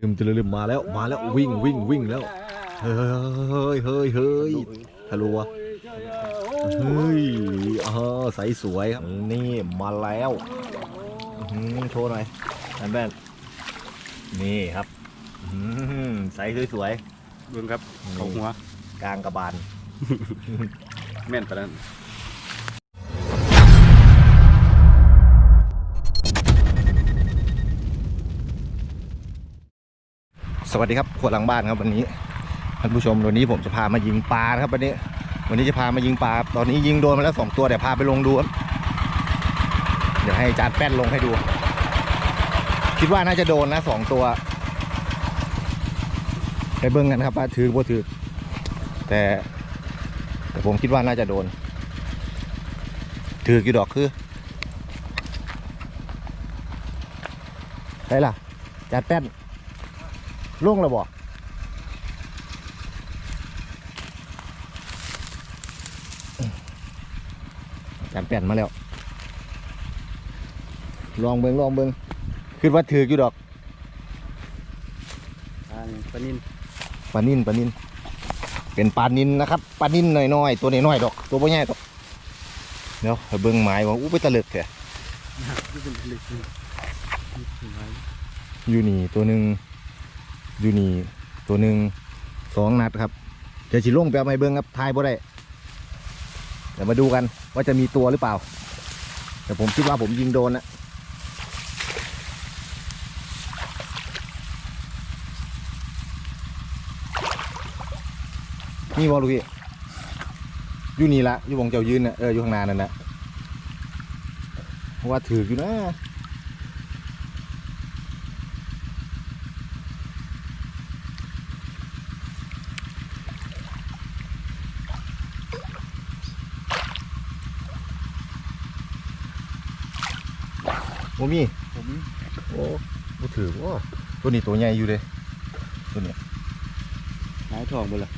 ลืมจะลืมมาแล้วมาแล้ววิ่งวิ่งวิ่งแล้วเฮ้ยเฮ้ยเฮ้ยฮัลโหลวะเฮ้ยเออใสสวยครับนี่มาแล้วอื้อหือโชว์หน่อยแบนแบนนี่ครับอื้อหือใสสวยเบิ่งครับของหัวๆกลางกระบาลแม่นปานนั้ สวัสดีครับขวดหลังบ้านครับวันนี้ท่านผู้ชมวันนี้ผมจะพามายิงปลาครับวันนี้ วันนี้จะพามายิงปลาตอนนี้ยิงโดนมาแล้วสองตัวเดี๋ยวพาไปลงดูครับเดี๋ยวให้จานแป้นลงให้ดู คิดว่าน่าจะโดนนะสองตัวไปเบิ้งกันครับว่าถือบ่ถือ แต่แต่ผมคิดว่าน่าจะโดน ถือกี่ดอกคือได้ล่ะจานแป้น ล่วงแล้วบ่จานแป้นมาแล้ว ลองเบิงลองเบิงคิดว่าถืออยู่ดอกอ่านี่ปลานินปลานินปลานิน เป็นปลานินนะครับปลานินน้อยๆ ตัวน้อยๆดอก ตัวบ่ใหญ่ดอกเดี๋ยวให้เบิ่งไม้ว่าอู้ไปตะลึกแท้นี่เป็นเล็กนี่ไว้อยู่นี่ตัวหนึ่ง อยู่นี่ตัวหนึ่งสองนัดครับเดี๋ยวสิลงไปเอาไม้เบิ่งครับทายบ่ได้เดี๋ยวมาดูกันว่าจะมีตัวหรือเปล่า แต่ผมคิดว่าผมยิงโดนนะนี่บอลูกพี่อยู่นี่ละอยู่วงเจ้ายืนนะเอออยู่ข้างหน้านั่นนะว่าถืออยู่นะ โมมี่ผมโอ้บ่ถือว่าตัวนี้ตัวใหญ่อยู่เลยตัวนี้หายทองบ่ล่ะ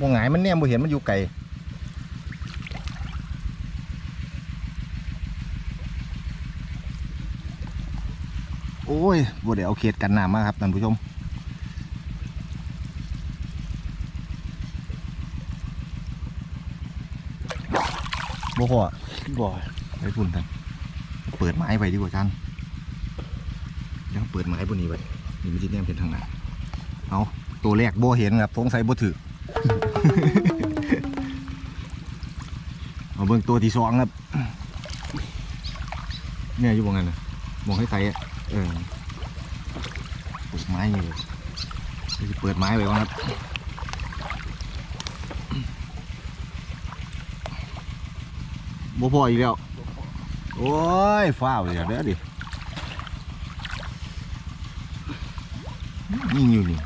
บ่หงายมันแนมบ่เห็นมันอยู่ไกลโอ้ยบ่ได้เอาเขตกันน้ำมาครับท่านผู้ชมบ่พอบ่ไปพุ่นกัน เปิดไม้ไว้ดีกว่าจันเดี๋ยวเปิดไม้บนนี้ไว้นี่มันจะแนมเป็นทางไหนเอาตัวแรกบ่เห็นครับสงสัยบ่ถือเอาเบิ่งตัวที่สองครับเนี่ยอยู่บงนั้นนะมองให้ใครอะเออเปิดไม้นี่เลยเดี๋ยวสิเปิดไม้ไว้ก่อนครับบ่พออีกแล้ว โอ้ยฟ้าวอย่าเด้อดิยิงอยู่นี่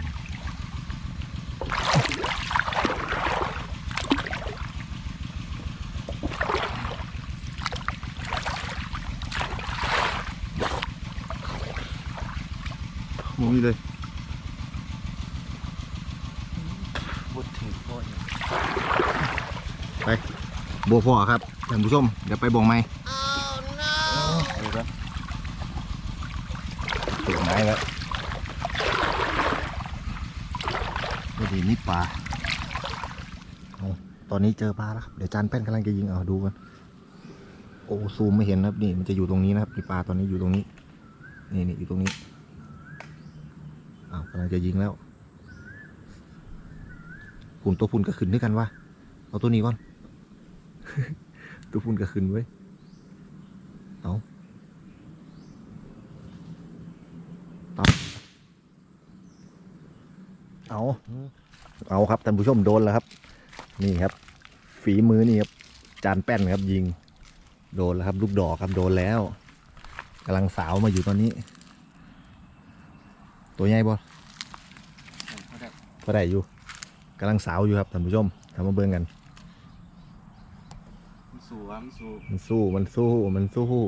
มึงนี่เลยบ่ถึงพ่อเนี่ยบัวพ่อครับท่านผู้ชม เดี๋ยวไปบ่งไม้ เออครับ เปิดไม้แล้วพอดีนี่ปลาเอาตอนนี้เจอปลาแล้วครับเดี๋ยวจานแป้นกำลังจะยิงเอาดูกันโอ้ซูมไม่เห็นนะครับนี่มันจะอยู่ตรงนี้นะครับนี่ปลาตอนนี้อยู่ตรงนี้ นี่นี่อยู่ตรงนี้อ้าวกำลังจะยิงแล้วหุ่นตัวพุ่นก็ขึ้นด้วยกันวะเอาตัวนี้ก่อน ตัวพุ่นก็ขึ้นไว้ยเอาตับ เอาเอาครับท่านผู้ชมโดนแล้วครับ นี่ครับ ฝีมือนี่ครับจานแป้นครับยิง โดนแล้วครับ ลูกดอกครับโดนแล้วกำลังสาวมาอยู่ตอนนี้ ตัวใหญ่บ่ก็ได้อยู่กำลังสาวอยู่ครับท่านผู้ชมทำมาเบิ่งกันมันสู้ว่ามันสู้มันสู้มันสู้มันสู้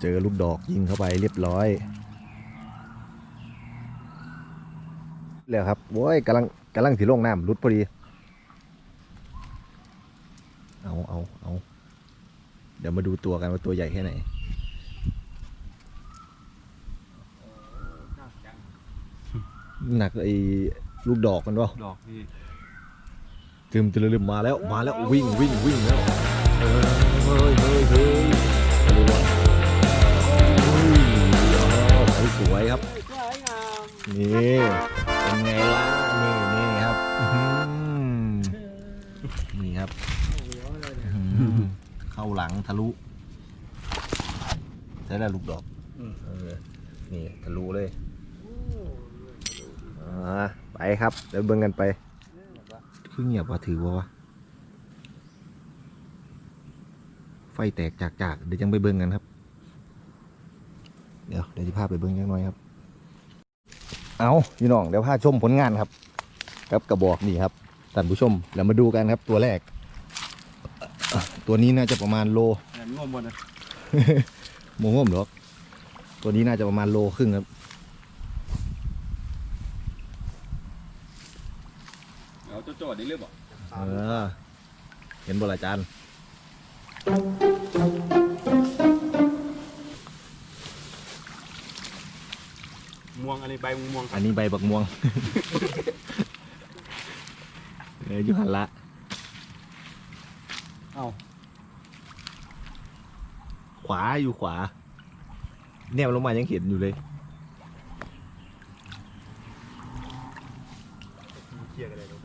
เจอลูกดอกยิงเข้าไปเรียบร้อย แล้วครับโว้ยกำลังกำลังถีลงน้ำรุดพอดี เอาเอาเอาเดี๋ยวมาดูตัวกันว่าตัวใหญ่แค่ไหนหนักไอ้ลูกดอกมันวะดอกพี่ตึมตึมมาแล้วมาแล้ววิ่งวิ่งวิ่งแล้วเฮ้ยเฮ้ยเฮ้ย ทะลุใช่แล้วลูกดอกเออนี่ทะลุเลยอ่าไปครับเดี๋ยวเบิ่งกันไปคือเงียบว่าถือว่าวะไฟแตกจากจากๆเดี๋ยวจังไปเบิ่งกันครับ เดี๋ยวเดี๋ยวจะพาไปเบิ่งยังน้อยครับ เอาพี่น้องเดี๋ยวพาชมผลงานครับ กับกระบอกนี่ครับท่านผู้ชมแล้วมาดูกันครับตัวแรกอะ ตัวนี้น่าจะประมาณโลแหนงมหมดเลยโมงมหรอกตัวนี้น่าจะประมาณโลครึ่งครับ เอาโจดๆนี่เรียบอะเออ เห็นบละจานม่วงอันนี้ใบม่วงอันนี้ใบบักม่วง เอออยู่หันละ เอา ขวาอยู่ขวา แนวลงมายังเห็นอยู่เลยเคลียร์กันเลยเดี๋ยว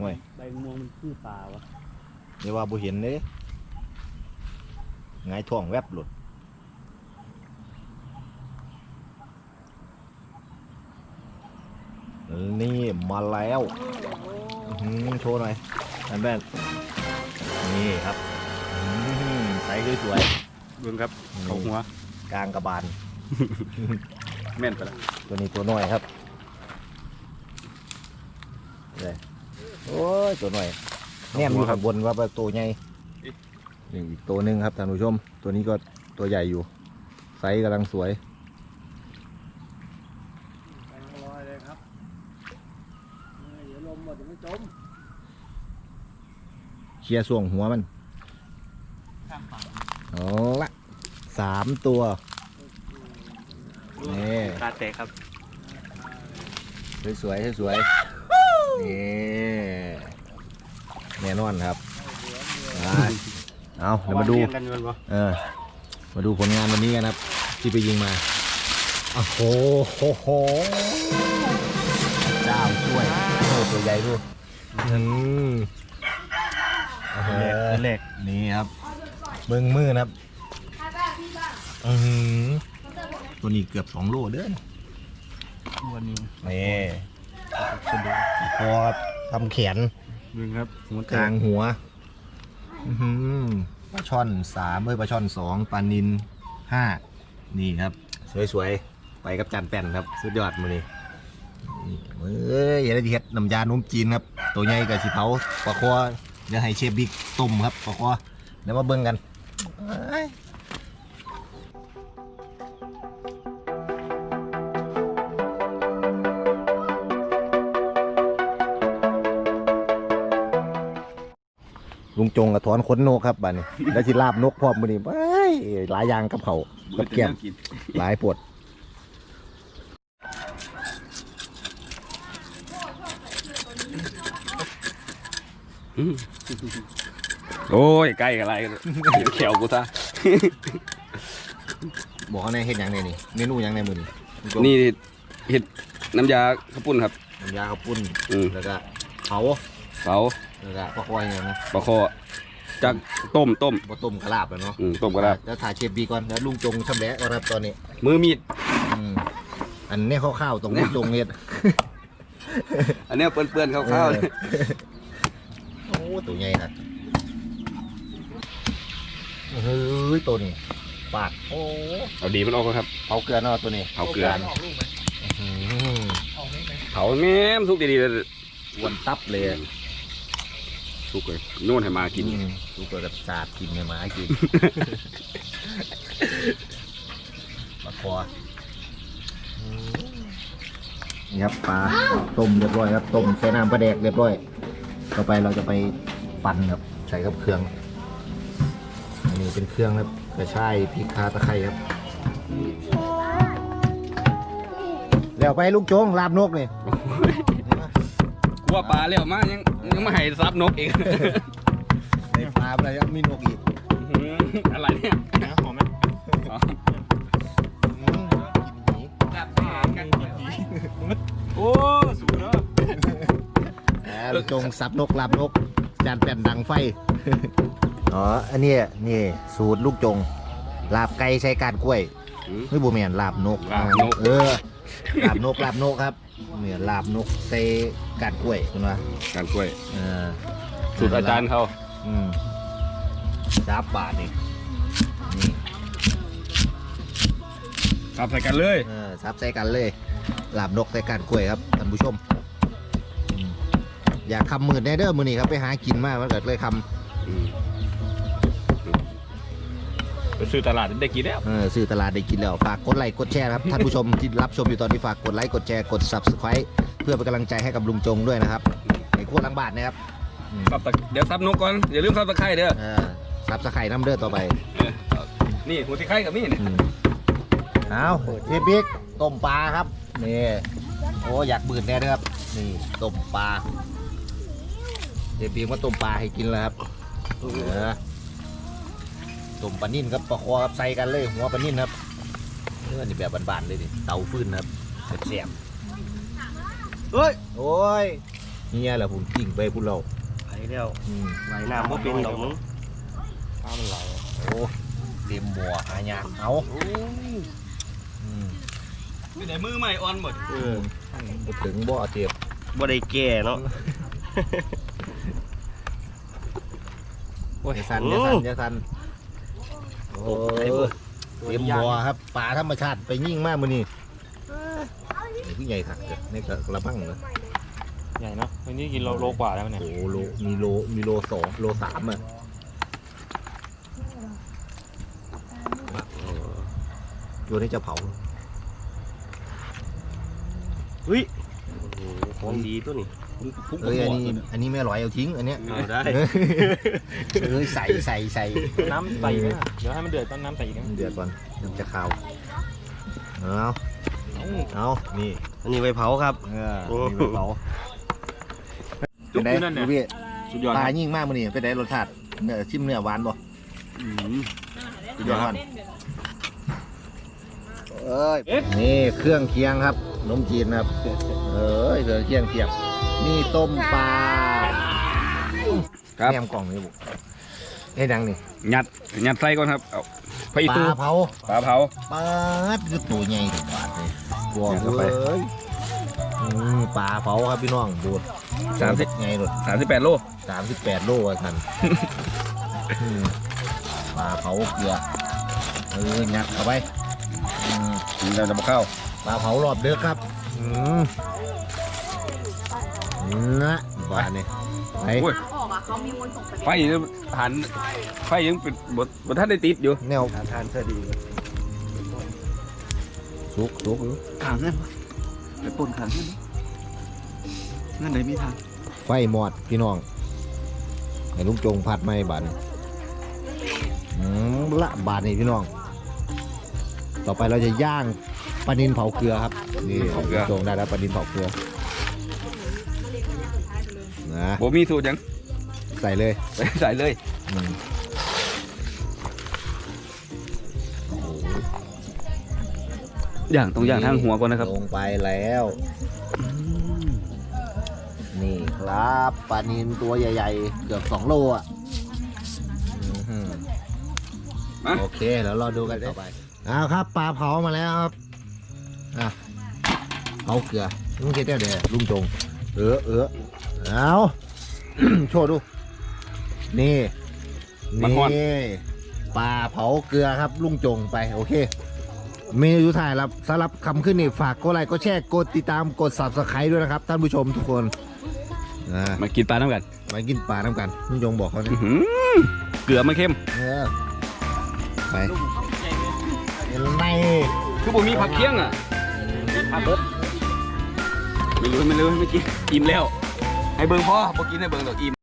ห่วยใบม่วงมันคือปลาวะเดี๋ยวว่าบุเห็นเลยไงายท้องแวบหลุด นี่มาแล้วอื้อหือโชว์หน่อยอันแบนนี่ครับอื้อหือใสสวยเบิ่งครับๆเขาหัวกลางกระบาล แม่นไปแล้วตัวนี้ตัวน้อยครับเลยโอ้ยตัวน้อยแนมอยู่ข้างบนว่าเป็นตัวใหญ่นี่อีกตัวหนึ่งครับท่านผู้ชม ตัวนี้ก็ตัวใหญ่อยู่ ไซส์กำลังสวย แรงลอยเลยครับเดี๋ยวลมหมดเดี๋ยวไม่จม เคลียร์ส่วงหัวมันข้างฝั่งเอาละสามตัวนี่ตาแตกครับสวยๆสวยๆนี่แน่นอนครับไปเอาเดี๋ยวมาดูเอเรียงกันกันวะเออมาดูผลงานวันนี้กันครับ ที่ไปยิงมาโอ้โหโหโหเจ้าช่วยโอ้ตัวใหญ่ดูอืม โอ้โหเล็กนี่ครับเบิ้งมือนะครับอือหือตัวนี้เกือบสองโลเด้อวันนี้นี่จะดูพอทำแขนเบิ่งครับหัวกแตลากงหัวอื้อหือปลาช่อนสามเอ้ยปลาช่อนสองปลานินห้านี่ครับ สวยๆ ไปกับจานแป้นครับ สุดยอดมือนี้นี่เอ้ยอย่าได้เฮ็ดน้ำยานุ่มจีนครับ ตัวใหญ่กับสิเผาปลาคอ เดี๋ยวให้เชฟบิ๊กต้มครับปลาคอเดี๋ยวมาเบิ่งกันเอ้ยลุงจงกับถอนขนนกครับบัดนี้ แล้วสิลาบนกพร้อมมือนี้เอ้ยหลายอย่างกับเขาวกับแก้มกินหลายปวด โอ้ยใกล้อะไรกันเขียวกูซะบอกเขาในเฮ็ดหยังไงนี่เมนูหยังในมือนี่นี่เห็ดน้ำยาข้าวปุ้นครับน้ำยาข้าวปุ้นอืมแล้วก็เผาเผาแล้วก็ปลาคอยเนี่ยนะปลาคอจากต้มต้มบ่ต้มกระลาบแล้วเนาะอืมต้มกระลาบแล้วถ่ายเชฟบีก่อนแล้วลุงจงชำแหละก่อนครับตอนนี้ มือมีดอืมอันนี้ข้าวๆตรงลุงจงเฮ็ดอันเนี้ยเปื้อนๆข้าวๆเลยโอ้ ตัวใหญ่นะเฮ้ยตัวนี้ปากโอ้เอาดีมันออกก่อนครับเผาเกลือเนาะตัวนี้เผาเกลืออื้อหือเผาแม่มสุกดีๆเลยอ้วนตับเลยอะสุกเลยโน่นให้มากิน อืมดูตัวกับสาดกินเนี่ยหมากินปลาคออืมนี่ครับปลาต้มเรียบร้อยครับต้มใส่น้ำปลาแดกเรียบร้อย ต่อไปเราจะไปปั่นครับใส่กับเครื่องอันนี้เป็นเครื่องครับกระชายพริกคาตะไคร้ครับ แล้วไปลูกโจงลาบนกนี่กลัวปลาแล้วมายังยังไม่ให้ซับนกอีก ในปลาอะไรยังมีนกอีก อะไรเนี่ย หอมไหม อ๋อ อืมกินหมี โอ้สูงเนาะ อ่าลูกโจงสับนกลาบนก จานแผ่นดังไฟ อ๋อ อันนี้นี่สูตรลูกจง ลาบไก่ใช้การกล้วยอืมไม่บูแมนลาบนก ลาบนก เออ ลาบนกลาบนกครับเนี่ยลาบนกใส่การกล้วยคุณว่าการกล้วย เออ สูตรอาจารย์เขาอืมสามบาทนี่นี่ซับใส่กันเลย เออซับใส่กันเลย ลาบนกใส่การกล้วยครับท่านผู้ชมอืม อยากคำมืดแน่เด้อมือนี้ครับไปหากินมากมันเกิดเลยคไปซื้อตลาดได้กินแล้วำเออซื้อตลาดได้กินแล้วฝากกดไลค์กดแชร์ครับท่านผู้ชมที่รับชมอยู่ตอนนี้ฝากกดไลค์กดแชร์กด subscribe เพื่อเป็นกำลังใจให้กับลุงจงด้วยนะครับไอ้ขวดลังบาทนะครับอืมซับตะเดี๋ยวซับนกก่อน อย่าลืมซับตะไคร้เด้อ เออซับสไครน้ำเด้อต่อไปเออนี่หัวตะไคร้กับนี่เนี่ย อืมเอาเทปิกต้มปลาครับนี่โอ้อยากบืดแน่เด้อครับนี่ต้มปลา เทปิกมาต้มปลาให้กินแล้วครับเออต้มปลานิ่นครับปลาคอครับใส่กันเลยหัวปลานิ่นครับเนื้อนี่แบบบานๆเลยดิเตาฟืนครับแซ่บเฮ้ยๆโอ้ยเฮียแหละผมกิ่งไปพูดเราไปแล้วอืมไหลน้ำก็เป็นดอกมึงน้ำมันไหลโอ้เต็มหมัวหายากเอาอืมไม่ได้มือใหม่อ่อนหมดเออบ่ถึงบ่อเทียบบ่ได้แก่เนาะ อย่าสันอย่าสันอย่าสันโอ้ยเตรียมบัวครับป่าธรรมชาติไปยิ่งมากมือนี่นี่คือใหญ่ขักเด้อนี่ก็กระบังเลยใหญ่เนาะวันนี้กินโลโลกว่าแล้วเนี่ยโอ้โหโลมีโลมีโลสองโลสามอะโยนให้เจะเผาเฮ้ยของดีตัวนี้ เอ้ยอันนี้อันนี้ไม่อร่อยเอาทิ้งอันเนี้ยเอาได้ เอ้ยใส่ใส่ใส่น้ำใส่นะเดี๋ยวให้มันเดือดต้นน้ำใส่อีกนะเดือดก่อนมันจะขาวเอาเอานี่อันนี้ไว้เผาครับเออมีไว้เผาจุ๊บไงอยู่นั่นเนี่ยพี่สุดยอดปคลารับยิ่งมากมันนี่เป็นไงรสชาติเนื้อชิมเนื้อหวานบ่อืมสุดยอดเอ้ยนี่เครื่องเคียงครับขนมจีนครับเอ้ยเครื่องเคียงเทียบ นี่ต้มปลาครับแหนมกล่องนี่บุให้ดังนี่ยัดยัดไส้ก่อนครับเอาไปปตู้ลาเผาปลาเผาปลาคือตัวใหญ่ถึงบาทเลยบวกเนี่ยเข้าไปเอ้ยอืมปลาเผาครับพี่น้องดูดสามสิบไงหนดสามสิบแปดโลสามสิบแปดโลอะท่านอืมปลาเผาเกลือเออยัดเข้าไปอืมเราจะมาเข้าปลาเผารอบเด้อครับอืม นะบาทนี่ไปโอ้ยออกอะเขามีคนส่งไปไฟยังหันไฟยังเป็นบทบทท่านได้ติดอยู่แนวทานเสื้อดีสุกสุกอยู่ขังเงินไปปนขังเงินเงินไหนมีทางไฟหมอดพี่น้องให้ลุงจงผัดไหมบาทนี่อืมละบาทนี่พี่น้อง ต่อไปเราจะย่างปลานินเผาเกลือครับนี่ลุงจงได้แล้วปลานินเผาเกลือ นะโบมีสูตรยังใส่เลยใส่ใส่เลยอืมโอ้โหอย่างต้องอย่างทางหัวก่อนนะครับ ลงไปแล้ว นี่ครับปลานินตัวใหญ่ ๆ เกือบสองโลอะอื้อหือมา โอเคแล้วเราดูกันต่อไปเอาครับปลาเผามาแล้วครับอะเผาเกลือลุงเจ๊เดี๋ยวลุงจง เออเออ เอาโชว์ดู นี่มันฮ้อนนี่ปลาเผาเกลือครับ ลุงจงไป โอเค เมนูสุดท้ายครับสำหรับคำขึ้นนี่ฝากกดไลค์กดแชร์กดติดตามกด subscribe ด้วยนะครับ ท่านผู้ชมทุกคนอ่ามากินปลาน้ำกัน มากินปลาน้ำกันลุงจงบอกเขาอื้นี่อหือเกลือไม่เข้มเออไปเห็นไหมคือผมมีผักเคียงอะไม่รู้ไม่รู้ไม่กินอิ่มแล้ว ให้เบิ่งพ่อบ่กินให้เบิ่งดอกอิ่ม